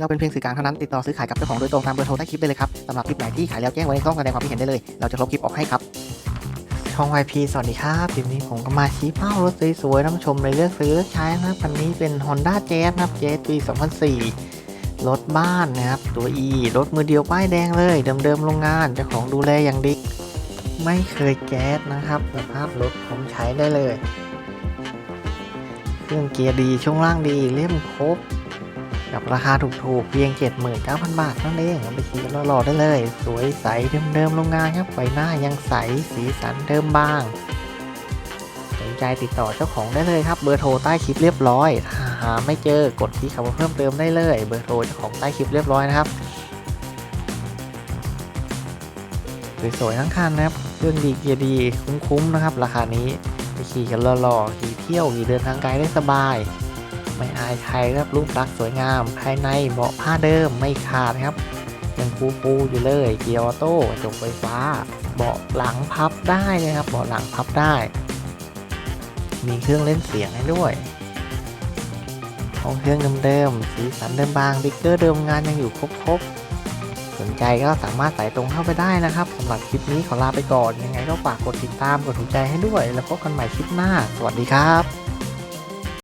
เราเป็นเพียงสื่อกลางเท่านั้นติดต่อซื้อขายกับเจ้าของโดยตรงตามเบอร์โทรใต้คลิปได้เลยครับสำหรับคลิปไหนที่ขายแล้วแจ้งไว้ในช่องแสดงความคิดเห็นได้เลย เราจะลบคลิปออกให้ครับช่อง YP สวัสดีครับคลิปนี้ผมก็มาชี้เป้ารถสวยๆนผู้ชมเลยเลือกซื้อเลือกใช้นะครับคันนี้เป็น Honda Jazz นะครับ Jazz ปี 2004 รถบ้านนะครับตัว E รถมือเดียวป้ายแดงเลยเดิมๆโรงงานเจ้าของดูแลอย่างดีไม่เคยแก๊สนะครับสภาพรถผมใช้ได้เลย เครื่องเกียร์ดีช่วงล่างดีเล่มครบ กับราคาถูกๆ เพียง 79,000 บาทเท่านั้นเองเอาไปขี่กันหล่อๆได้เลย สวยใสเดิมๆโรงงานครับไฟหน้ายังใสสีสันเดิมบางสนใจติดต่อเจ้าของได้เลยครับ เบอร์โทรใต้คลิปเรียบร้อยถ้าหาไม่เจอกดที่คำว่าเพิ่มเติมได้เลย เบอร์โทรเจ้าของใต้คลิปเรียบร้อยนะครับสวยๆทั้งคันนะครับเครื่องดีเกียร์ดีคุ้มๆนะครับ ราคานี้ไปขี่กันหล่อๆขี่เที่ยวขี่เดินทางไกลได้สบาย ไม่อายใครครับรูปลักษณ์สวยงาม ภายในเบาะผ้าเดิมไม่ขาดครับยังฟูฟูอยู่เลยเกียร์ออโต้กระจกไฟฟ้า เบาะหลังพับได้นะครับ เบาะหลังพับได้ มีเครื่องเล่นเสียงให้ด้วยห้องเครื่องเดิมๆสีสันเดิมบางบิ๊กเกอร์เดิมงานยังอยู่ครบๆสนใจก็สามารถสายตรงเข้าไปได้นะครับสำหรับคลิปนี้ขอลาไปก่อนยังไงก็ฝากกดติดตามกดถูกใจให้ด้วย แล้วพบกันใหม่คลิปหน้า สวัสดีครับ